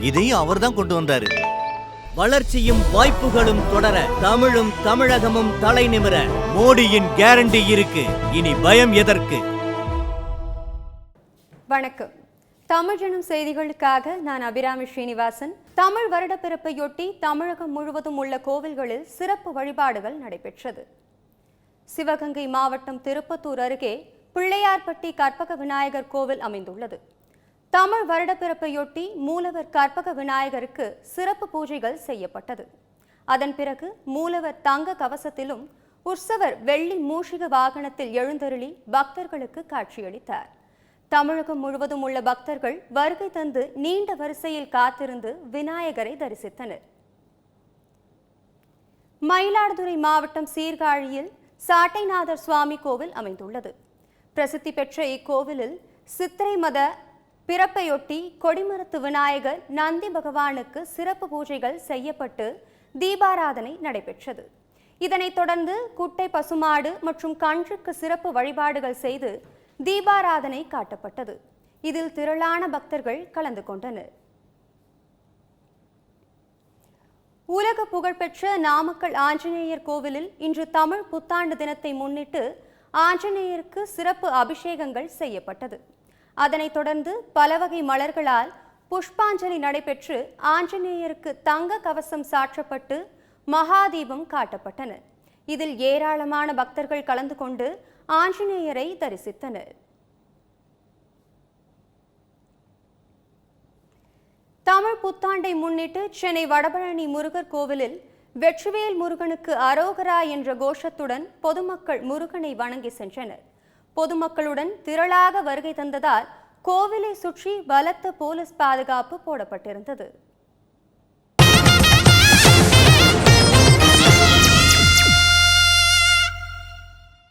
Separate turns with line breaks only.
இதையும் அவர் தான் கொண்டு வந்தாரு.
வளர்ச்சியும் வாய்ப்புகளும் தொடர தமிழும் தமிழகமும் தலை நிமிர. மோடியின் கேரண்டி இருக்கு. இனி பயம் எதற்கு?
வணக்கம். தமிழ் எனும் செய்திகளுக்காக நான் அபிராமி ஸ்ரீனிவாசன். தமிழ் வருடப்பிறப்பையொட்டி தமிழகம் முழுவதும் உள்ள கோவில்களில் சிறப்பு வழிபாடுகள் நடைபெற்றது. சிவகங்கை மாவட்டம் திருப்பத்தூர் அருகே பிள்ளையார்பட்டி கற்பக விநாயகர் கோவில் அமைந்துள்ளது. தமிழ் வருடப்பிறப்பையொட்டி மூலவர் கற்பக விநாயகருக்கு சிறப்பு பூஜைகள் செய்யப்பட்டது. அதன் பிறகு மூலவர் தங்க கவசத்திலும் உற்சவர் வெள்ளி மூஷிக வாகனத்தில் எழுந்தருளி பக்தர்களுக்கு காட்சியளித்தார். தமிழகம் முழுவதும் உள்ள பக்தர்கள் வருகை தந்து நீண்ட வரிசையில் காத்திருந்து விநாயகரை தரிசித்தனர். மயிலாடுதுறை மாவட்டம் சீர்காழியில் சாட்டைநாதர் சுவாமி கோவில் அமைந்துள்ளது. பிரசித்தி பெற்ற இக்கோவிலில் சித்திரை மத பிறப்பையொட்டி கொடிமரத்து விநாயகர் நந்தி பகவானுக்கு சிறப்பு பூஜைகள் செய்யப்பட்டு தீபாராதனை நடைபெற்றது. இதனைத் தொடர்ந்து குட்டை பசுமாடு மற்றும் கன்றுக்கு சிறப்பு வழிபாடுகள் செய்து தீபாராதனை காட்டப்பட்டது. இதில் திரளான பக்தர்கள் கலந்து கொண்டனர். உலக புகழ்பெற்ற நாமக்கல் ஆஞ்சநேயர் கோவிலில் இன்று தமிழ் புத்தாண்டு தினத்தை முன்னிட்டு ஆஞ்சநேயருக்கு சிறப்பு அபிஷேகங்கள் செய்யப்பட்டது. அதனைத் தொடர்ந்து பல வகை மலர்களால் புஷ்பாஞ்சலி நடைபெற்று ஆஞ்சநேயருக்கு தங்க கவசம் சாற்றப்பட்டு மகாதீபம் காட்டப்பட்டன. இதில் ஏராளமான பக்தர்கள் கலந்து கொண்டு ஆஞ்சநேயரை தரிசித்தனர். தமிழ் புத்தாண்டை முன்னிட்டு சென்னை வடபழனி முருகர் கோவிலில் வெற்றிவேல் முருகனுக்கு அரோகரா என்ற கோஷத்துடன் பொதுமக்கள் முருகனை வணங்கி சென்றனர். பொதுமக்களுடன் திரளாக வருகை தந்ததால் கோவிலை சுற்றி பலத்த போலீஸ் பாதுகாப்பு போடப்பட்டிருந்தது.